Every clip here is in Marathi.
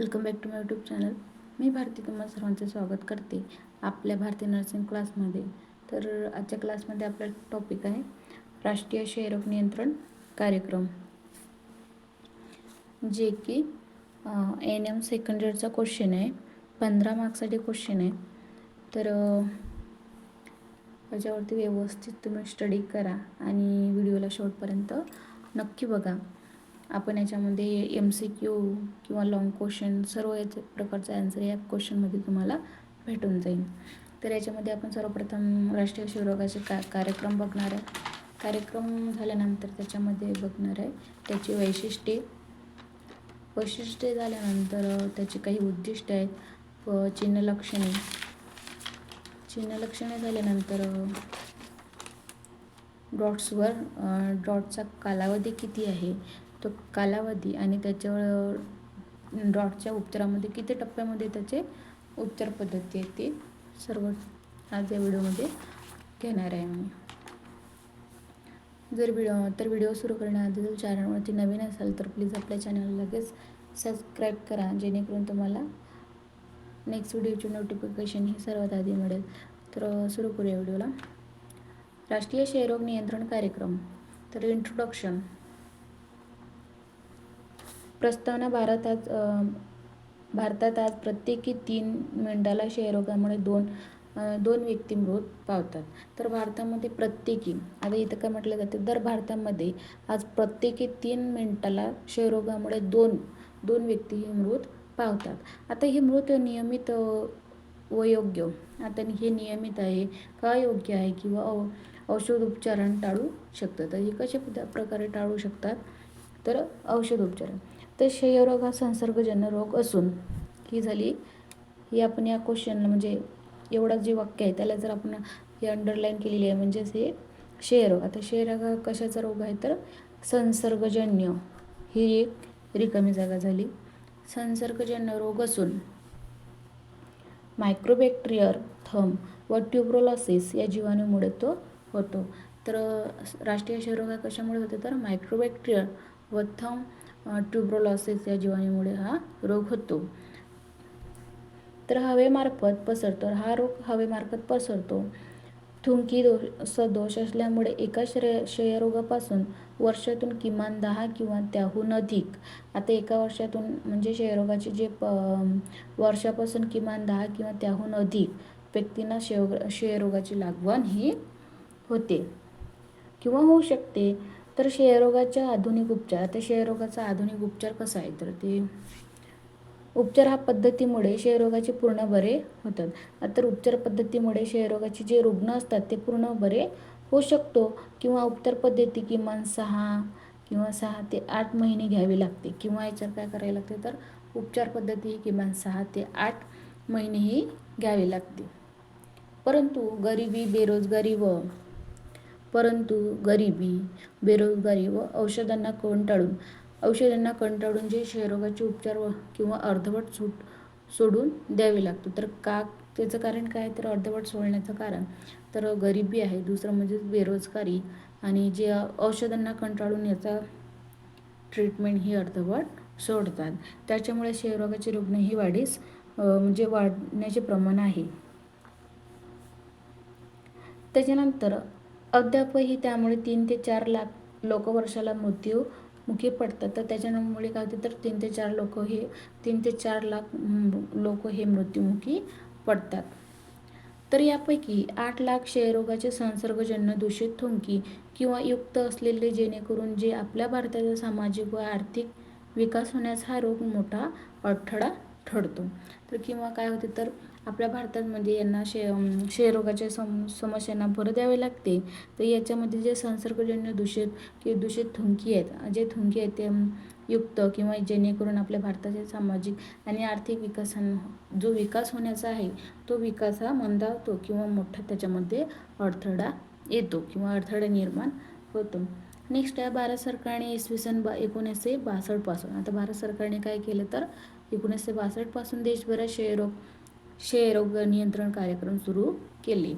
Welcome back to my YouTube channel मी भारती तुम्हाला सर्वांचे स्वागत करते आपल्या भारतीय नर्सिंग क्लासमध्ये तर आजच्या क्लासमध्ये आपला टॉपिक आहे राष्ट्रीय क्षयरोग नियंत्रण कार्यक्रम. जे की एन एम सेकंड इयरचा क्वेश्चन आहे. पंधरा मार्क्ससाठी क्वेश्चन आहे. तर त्याच्यावरती याच्यावरती व्यवस्थित तुम्ही स्टडी करा आणि व्हिडिओला शेवटपर्यंत नक्की बघा. आपण याच्यामध्ये एम सी क्यू किंवा लाँग क्वेश्चन सर्व याचे प्रकारचा आन्सर या क्वेश्चनमध्ये तुम्हाला भेटून जाईल. तर याच्यामध्ये आपण सर्वप्रथम राष्ट्रीय क्षयरोगाचे का कार्यक्रम बघणार आहे. कार्यक्रम झाल्यानंतर त्याच्यामध्ये बघणार आहे त्याची वैशिष्ट्ये. वैशिष्ट्ये झाल्यानंतर त्याची काही उद्दिष्ट आहेत. व चिन्हलक्षणे. चिन्हलक्षणे झाल्यानंतर डॉट्सवर डॉटचा कालावधी किती आहे? तो कालावधी आणि त्याच्यावर डॉटच्या उपचारामध्ये किती टप्प्यामध्ये त्याचे उपचार पद्धती आहेत ते सर्व आज या व्हिडिओमध्ये घेणार आहे मी जर व्हिडिओ तर व्हिडिओ सुरू करण्याआधी जर चॅनलवरती नवीन असाल तर प्लीज आपल्या चॅनलला लगेच सबस्क्राईब करा जेणेकरून तुम्हाला नेक्स्ट व्हिडिओची नोटिफिकेशन ही सर्वात आधी मिळेल. तर सुरू करूया व्हिडिओला. राष्ट्रीय क्षयरोग नियंत्रण कार्यक्रम. तर इंट्रोडक्शन प्रस्तावना भारतात आज भारतात आज प्रत्येकी तीन मिनटाला क्षयरोगामुळे दोन दोन व्यक्ती मृत पावतात. तर भारतामध्ये प्रत्येकी आता इथं काय म्हटलं जातं दर भारतामध्ये आज प्रत्येकी तीन मिनटाला क्षयरोगामुळे दोन दोन व्यक्ती हे मृत पावतात. आता हे मृत नियमित व योग्य आता हे नियमित आहे का योग्य आहे किंवा औ औषध टाळू शकतात? तर हे कशा प्रकारे टाळू शकतात? तर औषधोपचार तर क्षयरोग हा संसर्गजन्य रोग असून ही झाली ही आपण या क्वेश्चनला म्हणजे एवढा जे वाक्य आहे त्याला जर आपण हे अंडरलाईन केलेली आहे म्हणजेच हे क्षयरोग. आता क्षयरोग हा कशाचा रोग आहे? तर संसर्गजन्य. ही एक रिकामी जागा झाली. संसर्गजन्य रोग असून मायक्रोबॅक्टेरियर थम व ट्युब्रोलॉसिस या जीवाणूमुळे तो होतो. तर राष्ट्रीय क्षयरोग हा कशामुळे होतो? तर मायक्रोबॅक्टेरियर व थम ट्युब्रोलॉसिस या जीवाणूमुळे हा रोग होतो. तर हवेमार्फत पसरतो. हा रोग हवेमार्फत पसरतो. थुंकी दोष सदोष असल्यामुळे एका श्रेय क्षयरोगापासून वर्षातून किमान दहा किंवा त्याहून अधिक. आता एका वर्षातून म्हणजे क्षयरोगाचे जे प वर्षापासून किमान दहा किंवा त्याहून अधिक व्यक्तींना क्षय क्षयरोगाची लागवण ही होते. किंवा होऊ शकते. तर क्षयरोगाच्या आधुनिक उपचार तर क्षयरोगाचा आधुनिक उपचार कसा आहे? तर ते उपचार हा पद्धतीमुळे क्षयरोगाचे पूर्ण बरे होतात. तर उपचार पद्धतीमुळे क्षयरोगाचे जे रुग्ण असतात ते पूर्ण बरे होऊ शकतो किंवा उपचार पद्धती किमान सहा किंवा सहा ते आठ महिने घ्यावी लागते. किंवा याच्यावर काय करायला लागते? तर उपचार पद्धती ही किमान सहा ते आठ महिने ही घ्यावी लागते. परंतु गरिबी बेरोजगारी व परंतु गरिबी बेरोजगारी व औषधांना कंटाळून औषधांना कंटाळून जे क्षयरोगाचे उपचार व किंवा अर्धवट सूट सोडून द्यावे लागतो. तर का त्याचं कारण काय? तर अर्धवट सोडण्याचं कारण. तर गरिबी आहे. दुसरं म्हणजे बेरोजगारी आणि जे औषधांना कंटाळून याचा ट्रीटमेंट ही अर्धवट सोडतात. त्याच्यामुळे क्षयरोगाचे रुग्ण ही वाढीस म्हणजे वाढण्याचे प्रमाण आहे. त्याच्यानंतर अद्यापही त्यामुळे तीन ते चार लाख लोक वर्षाला मृत्यूमुखी पडतात. तर त्याच्यामुळे काय होते तर तीन ते चार लोक हे तीन ते चार लाख लोक हे मृत्युमुखी पडतात. तर यापैकी आठ लाख क्षयरोगाचे संसर्गजन्य दूषित थुंकी किंवा युक्त असलेले जेणेकरून जे आपल्या भारताचा सामाजिक व आर्थिक विकास होण्यास हा रोग मोठा अडथळा ठरतो. तर किंवा काय होते तर आपल्या भारतामध्ये म्हणजे यांना क्षय क्षयरोगाच्या सम समस्यांना भर द्यावे लागते. तर याच्यामध्ये जे संसर्गजन्य दूषित की दूषित थुंकी आहेत जे थुंकी आहेत ते युक्त किंवा जेणेकरून आपल्या भारताचे सामाजिक आणि आर्थिक विकासान जो विकास होण्याचा आहे तो विकास हा मंदावतो किंवा मोठा त्याच्यामध्ये अडथळा येतो किंवा अडथळा निर्माण होतो. नेक्स्ट आहे भारत सरकारने इसवी सन बा एकोणीसशे बासष्टपासून आता भारत सरकारने काय केलं तर एकोणीसशे बासष्टपासून देशभरात क्षयरोग क्षयरोग नियंत्रण कार्यक्रम सुरू केले.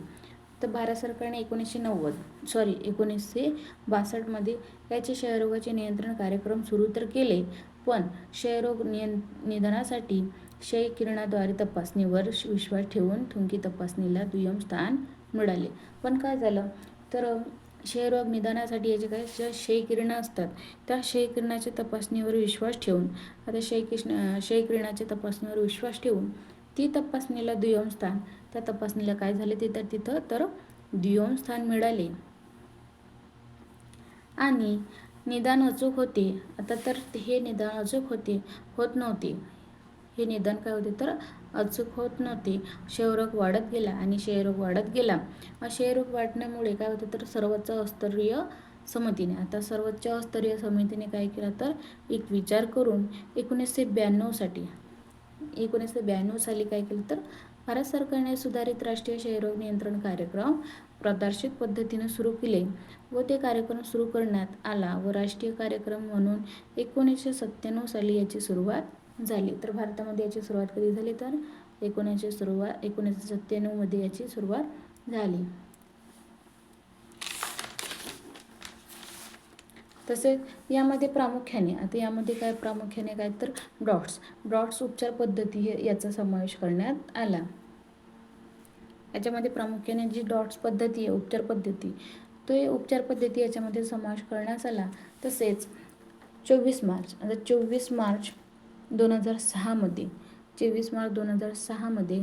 तर भारत सरकारने एकोणीसशे नव्वद सॉरी एकोणीसशे बासष्टमध्ये याचे क्षयरोगाचे नियंत्रण कार्यक्रम सुरू तर केले पण क्षयरोग नियं निधनासाठी क्षय किरणाद्वारे तपासणीवर विश्वास ठेवून थुंकी तपासणीला दुय्यम स्थान मिळाले. पण काय झालं? तर क्षयरोग निदानासाठी याचे काय ज्या क्षयकिरणं असतात. त्या क्षयकिरणाच्या तपासणीवर विश्वास ठेवून आता क्षयकिष्ण क्षयकिरणाच्या तपासणीवर विश्वास ठेवून ती तपासणीला दुय्यम स्थान त्या तपासणीला काय झाले ते तर तिथं तर दुय्यम स्थान मिळाले. आणि निदान अचूक होते. आता तर हे निदान अचूक होते होत नव्हते. हे निदान काय होते तर अचूक होत नव्हते. क्षयरोग वाढत गेला आणि क्षयरोग वाढत गेला. क्षयरोग वाढण्यामुळे काय होतं तर सर्वोच्च स्तरीय समितीने आता सर्वोच्च स्तरीय समितीने काय केलं तर एक विचार करून एकोणीसशे ब्याण्णवसाठी एकोणीसशे ब्याण्णव साली काय केलं तर भारत सरकारने सुधारित राष्ट्रीय क्षयरोग नियंत्रण कार्यक्रम प्रदर्शित पद्धतीने सुरू केले व ते कार्यक्रम सुरू करण्यात आला व राष्ट्रीय कार्यक्रम म्हणून एकोणीसशे सत्त्याण्णव साली याची सुरुवात झाली. तर भारतामध्ये याची सुरुवात कधी झाली तर? एकोणीसशे सुरुवात एकोणीसशे सत्त्याण्णवमध्ये याची सुरुवात झाली. तसेच यामध्ये प्रामुख्याने आता यामध्ये काय प्रामुख्याने काय तर डॉट्स डॉट्स उपचार पद्धती हे याचा समावेश करण्यात आला. याच्यामध्ये प्रामुख्याने जी डॉट्स पद्धती आहे उपचार पद्धती तो हे उपचार पद्धती याच्यामध्ये समावेश करण्यात आला. तसेच चोवीस मार्च आता चोवीस मार्च दोन हजार सहामध्ये चोवीस मार्च दोन हजार सहामध्ये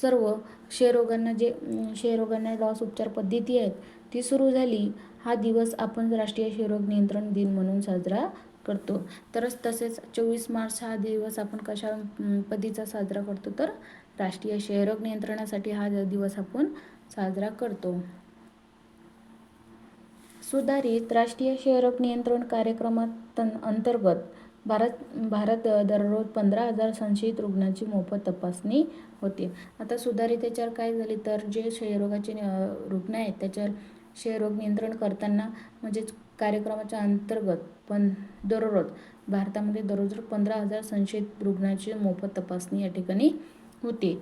सर्व क्षयरोगांना जे क्षयरोगांना लॉस उपचार पद्धती आहेत ती सुरू झाली. हा दिवस आपण राष्ट्रीय क्षयरोग नियंत्रण दिन म्हणून साजरा करतो. तरच तसेच चोवीस मार्च हा दिवस आपण कशा पद्धतीचा साजरा करतो तर राष्ट्रीय क्षयरोग नियंत्रणासाठी हा दिवस आपण साजरा करतो. सुधारित राष्ट्रीय क्षयरोग नियंत्रण कार्यक्रमात अंतर्गत भारत भारत दररोज पंधरा हजार संशयित रुग्णांची मोफत तपासणी होते. आता सुधारित याच्यावर काय झाले तर जे क्षयरोगाचे रुग्ण आहेत त्याच्यावर क्षयरोग नियंत्रण करताना म्हणजेच कार्यक्रमाच्या अंतर्गत पण दररोज भारतामध्ये दररोज पंधरा हजार संशयित रुग्णाची मोफत तपासणी या ठिकाणी होते.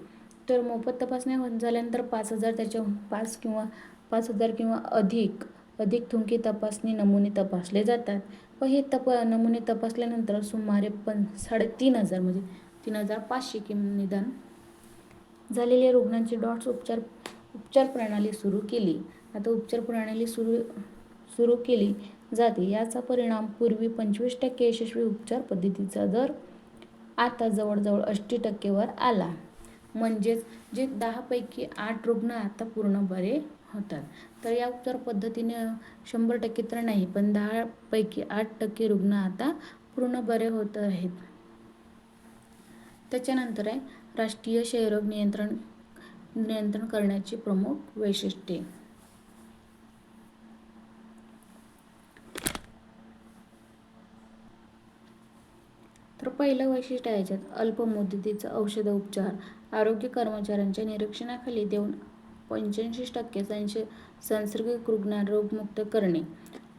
तर मोफत तपासण्या झाल्यानंतर पाच हजार त्याच्या पाच किंवा पाच हजार किंवा अधिक अधिक थुंकी तपासणी नमुने तपासले जातात. व हे तप नमुने तपासल्यानंतर सुमारे पण साडेतीन हजार म्हणजे तीन हजार पाचशे कि निदान झालेल्या रुग्णांची डॉट्स उपचार उपचार प्रणाली सुरू केली. आता उपचार प्रणाली सुरू सुरू केली जाते. याचा परिणाम पूर्वी पंचवीस टक्के यशस्वी उपचार पद्धतीचा दर आता जवळजवळ ऐंशी टक्केवर आला. म्हणजेच जे दहापैकी आठ रुग्ण आता पूर्ण बरे होतात. तर या उपचार पद्धतीने शंभर टक्के तर नाही पण दहापैकी आठ टक्के रुग्ण आता पूर्ण बरे होत आहेत. त्याच्यानंतर आहे राष्ट्रीय क्षयरोग नियंत्रण नियंत्रण करण्याची प्रमुख वैशिष्ट्ये. तर पहिलं वैशिष्ट्य आहे याच्यात अल्पमुदतीचा औषध उपचार. आरोग्य कर्मचाऱ्यांच्या निरीक्षणाखाली देऊन पंच्याऐंशी टक्के संशय संसर्गिक रुग्ण रोगमुक्त करणे.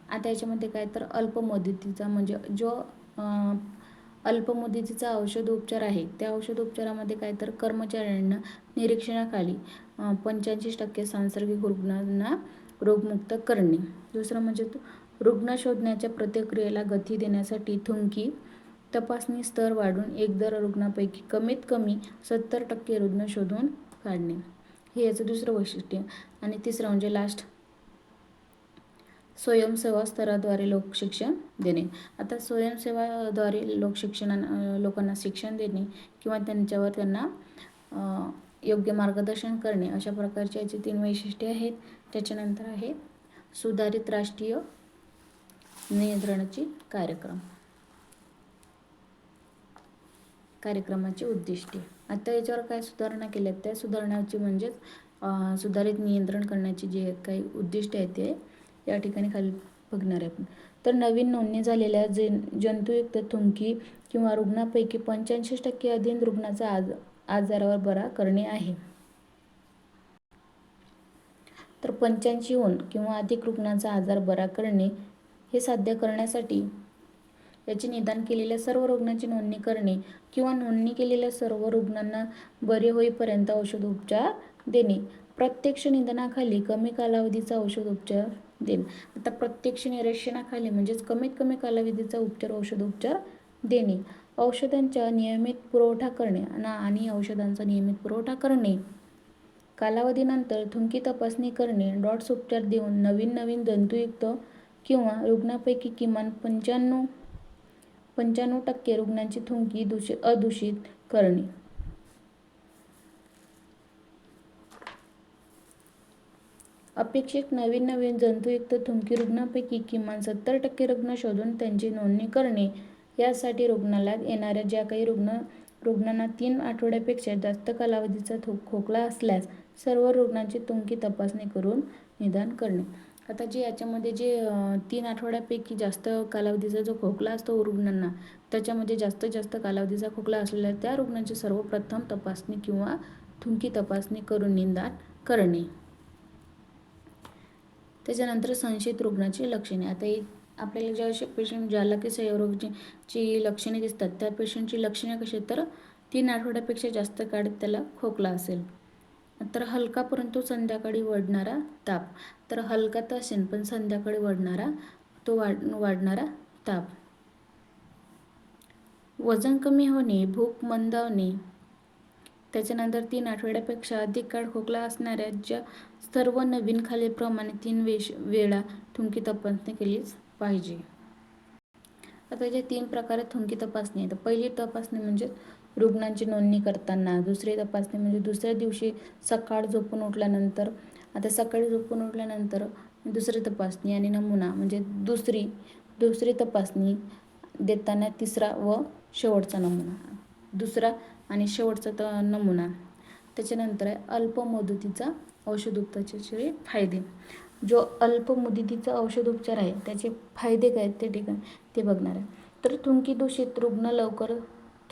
आता याच्यामध्ये काय तर अल्पमुदतीचा म्हणजे जो अल्पमुदतीचा औषधोपचार आहे त्या औषधोपचारामध्ये काय तर कर्मचाऱ्यांना निरीक्षणाखाली पंच्याऐंशी टक्के सांसर्गिक रुग्णांना रोगमुक्त करणे. दुसरं म्हणजे रुग्ण शोधण्याच्या प्रतिक्रियेला गती देण्यासाठी थुंकी तपासणी स्तर वाढून एक दर रुग्णापैकी कमीत कमी सत्तर टक्के रुग्ण शोधून काढणे. हे याचं दुसरं वैशिष्ट्य. आणि तिसरं म्हणजे लास्ट स्वयंसेवा स्तराद्वारे लोकशिक्षण देणे. आता स्वयंसेवाद्वारे लोकशिक्षणा लोकांना शिक्षण देणे किंवा त्यांच्यावर त्यांना योग्य मार्गदर्शन करणे अशा प्रकारचे याचे तीन वैशिष्ट्ये आहेत. त्याच्यानंतर आहे सुधारित राष्ट्रीय नियंत्रणाची कार्यक्रम. कार्यक्रमाची उद्दिष्टे. आता याच्यावर काय सुधारणा केल्या त्या सुधारणाची म्हणजेच सुधारित नियंत्रण करण्याची जे काही उद्दिष्ट आहे ते या ठिकाणी खाली बघणार आहे आपण. तर नवीन नोंदणी झालेल्या जे जंतुयुक्त थुंकी किंवा रुग्णापैकी पंच्याऐंशी टक्के अधीन रुग्णाचा आज आजारावर बरा करणे आहे. तर पंच्याऐंशीहून किंवा अधिक रुग्णांचा आजार बरा करणे हे साध्य करण्यासाठी याचे निदान केलेल्या सर्व रुग्णांची नोंदणी करणे किंवा नोंदणी केलेल्या सर्व रुग्णांना बरे होईपर्यंत औषधोपचार देणे. प्रत्यक्ष निधनाखाली कमी कालावधीचा औषधोपचार देणे. आता प्रत्यक्ष निरीक्षणाखाली म्हणजेच कमीत कमी कालावधीचा उपचार औषधोपचार देणे. औषधांचा नियमित पुरवठा करणे आणि औषधांचा नियमित पुरवठा करणे. कालावधीनंतर थुंकी तपासणी करणे डॉट्स उपचार देऊन नवीन नवीन जंतुयुक्त किंवा रुग्णापैकी किमान पंच्याण्णव पंच्याण्णव टक्के रुग्णांची थुंकी दूषित अदूषित करणे. अपेक्षित नवीन नवीन जंतुयुक्त थुंकी रुग्णांपैकी किमान सत्तर टक्के रुग्ण शोधून त्यांची नोंदणी करणे. यासाठी रुग्णालयात येणाऱ्या ज्या काही रुग्ण रुग्णांना तीन आठवड्यापेक्षा जास्त कालावधीचा थो खोकला असल्यास सर्व रुग्णांची तुंकी तपासणी करून निदान करणे. आता जे याच्यामध्ये जे तीन आठवड्यापैकी जास्त कालावधीचा जो खोकला असतो रुग्णांना त्याच्यामध्ये जास्तीत जास्त कालावधीचा खोकला असलेल्या त्या रुग्णांची सर्वप्रथम तपासणी किंवा थुंकी तपासणी करून निदान करणे. त्याच्यानंतर संशयित रुग्णाची लक्षणे. आता हे आपल्याला ज्या असे पेशंट ज्याला की क्षयरोगची ची लक्षणे दिसतात त्या पेशंटची लक्षणे कशी आहेत तर तीन आठवड्यापेक्षा जास्त काळ त्याला खोकला असेल. तर हलका परंतु संध्याकाळी वाढणारा ताप. तर हलका तर असेल पण संध्याकाळी वाढणारा तो वाढ वाढणारा ताप. वजन कमी होणे भूक मंदावणे त्याच्यानंतर तीन आठवड्यापेक्षा अधिक काळ खोकला असणाऱ्या ज्या सर्व नवीन खालीलप्रमाणे तीन वेश वेळा थुंकी तपासणी केलीच पाहिजे. आता जे तीन प्रकारे थुंकी तपासणी आहे तर पहिली तपासणी म्हणजे रुग्णांची नोंदणी करताना दुसरी तपासणी म्हणजे दुसऱ्या दिवशी सकाळ झोपून उठल्यानंतर आता सकाळी झोपून उठल्यानंतर दुसरी तपासणी आणि नमुना म्हणजे दुसरी दुसरी तपासणी देताना तिसरा व शेवटचा नमुना. दुसरा आणि शेवटचा त नमुना. त्याच्यानंतर आहे अल्प मुदतीचा औषधोपचाराचे फायदे. जो अल्प मुदतीचा औषधोपचार आहे त्याचे फायदे काय आहेत ते ठिकाण ते बघणार आहे. तर थुंकी दूषित रुग्ण लवकर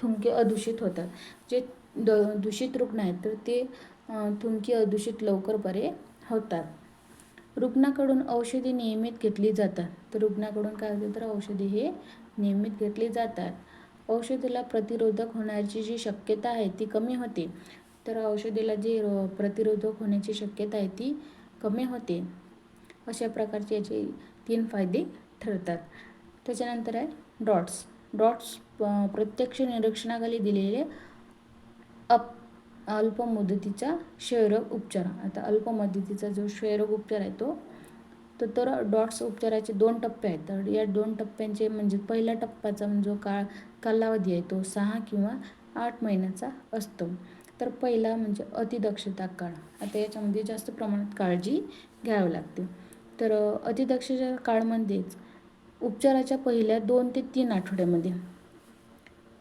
थुंकी अदूषित होतात. जे द दूषित रुग्ण आहेत तर ते अं, थुंकी अदूषित लवकर बरे होतात. रुग्णाकडून औषधी नियमित घेतली जातात. तर रुग्णाकडून काय होते? तर औषधी हे नियमित घेतली जातात. औषधीला प्रतिरोधक होण्याची जी शक्यता आहे ती कमी होते. तर औषधीला जी रो- प्रतिरोधक होण्याची शक्यता आहे ती कमी होते. अशा प्रकारचे याचे तीन फायदे ठरतात. त्याच्यानंतर आहे डॉट्स. डॉट्स प्रत्यक्ष निरीक्षणाखाली दिलेले अप अल्पमुदतीचा क्षयरोग उपचार. आता अल्पमुदतीचा जो क्षयरोग उपचार आहे तो तर डॉट्स उपचाराचे दोन टप्पे आहेत. तर या दोन टप्प्यांचे म्हणजे पहिल्या टप्प्याचा जो काळ कालावधी आहे तो सहा किंवा आठ महिन्याचा असतो. तर पहिला म्हणजे अतिदक्षता काळ. आता याच्यामध्ये जास्त प्रमाणात काळजी घ्यावी लागते. तर अ, अतिदक्षता काळमध्येच उपचाराच्या पहिल्या दोन ते तीन आठवड्यामध्ये.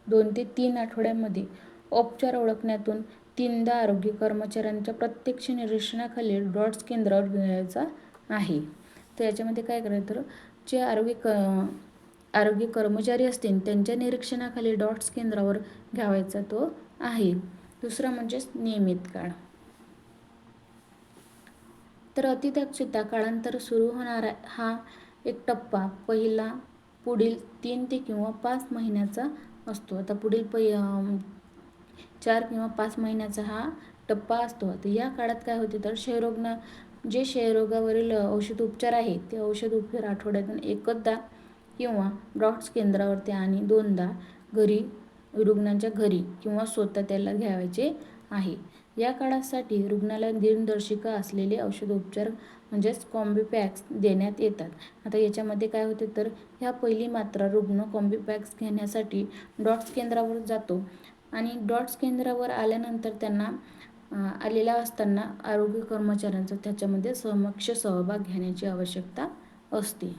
दोन ते तीन आठवड्यामध्ये उपचार ओळखण्यातून तीनदा आरोग्य कर्मचाऱ्यांच्या प्रत्यक्ष निरीक्षणाखाली डॉट्स केंद्रावर घ्यायचा आहे. तर याच्यामध्ये काय करायचं तर जे आरोग्य क आरोग्य कर्मचारी असतील त्यांच्या निरीक्षणाखाली डॉट्स केंद्रावर घ्यावायचा तो आहे. दुसरा म्हणजेच नियमित काळ. तर अतिदक्षता काळांतर सुरू होणारा हा एक टप्पा पहिला पुढील तीन ते किंवा पाच महिन्याचा असतो. आता पुढील प चार किंवा पाच महिन्याचा हा टप्पा असतो. तर या काळात काय होते तर क्षयरोगना जे क्षयरोगावरील औषध उपचार आहे ते औषध उपचार आठवड्यातून एकदा किंवा ब्रॉड्स केंद्रावरती आणि दोनदा घरी रुग्णांच्या घरी किंवा स्वतः त्याला घ्यावायचे आहे. या काळासाठी रुग्णाला दिनदर्शिका असलेले औषधोपचार म्हणजेच कॉम्बिपॅक्स देण्यात येतात. आता याच्यामध्ये काय होते तर ह्या पहिली मात्रा रुग्ण कॉम्बिपॅक्स घेण्यासाठी डॉट्स केंद्रावर जातो. आणि डॉट्स केंद्रावर आल्यानंतर त्यांना आलेला असताना आरोग्य कर्मचाऱ्यांचा त्याच्यामध्ये समक्ष सहभाग घेण्याची आवश्यकता असते.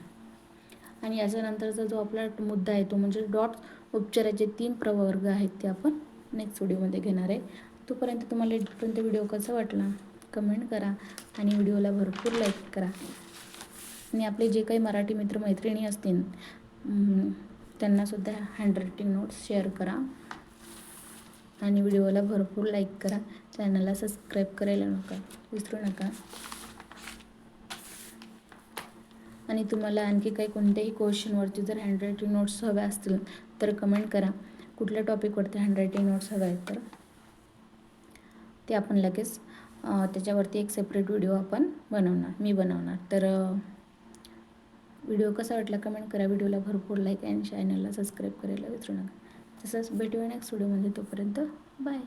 आणि याच्यानंतरचा जो आपला मुद्दा आहे तो म्हणजे डॉट्स उपचाराचे तीन प्रवर्ग आहेत ते आपण नेक्स्ट व्हिडिओमध्ये घेणार आहे. तोपर्यंत तुम्हाला इथपर्यंत व्हिडिओ कसा वाटला? कमेंट करा आणि व्हिडिओला भरपूर लाईक करा. आणि आपले जे काही मराठी मित्र मैत्रिणी असतील त्यांनासुद्धा हँडरायटिंग नोट्स शेअर करा. आणि व्हिडिओला भरपूर लाईक करा. चॅनलला सबस्क्राईब करायला नका विसरू नका. आणि तुम्हाला आणखी काही कोणत्याही क्वेश्चनवरती जर हँडरायटिंग नोट्स हव्या असतील तर कमेंट करा. कुठल्या टॉपिकवरती हँडरायटिंग नोट्स हव्या आहेत तर? ते आपण लगेच त्याच्यावरती एक सेपरेट व्हिडिओ आपण बनवणार मी बनवणार. तर व्हिडिओ कसा वाटला कमेंट करा. व्हिडिओला भरपूर लाईक आणि चॅनलला सबस्क्राईब करायला विसरू नका. तसंच भेटूया नेक्स्ट व्हिडिओमध्ये तोपर्यंत बाय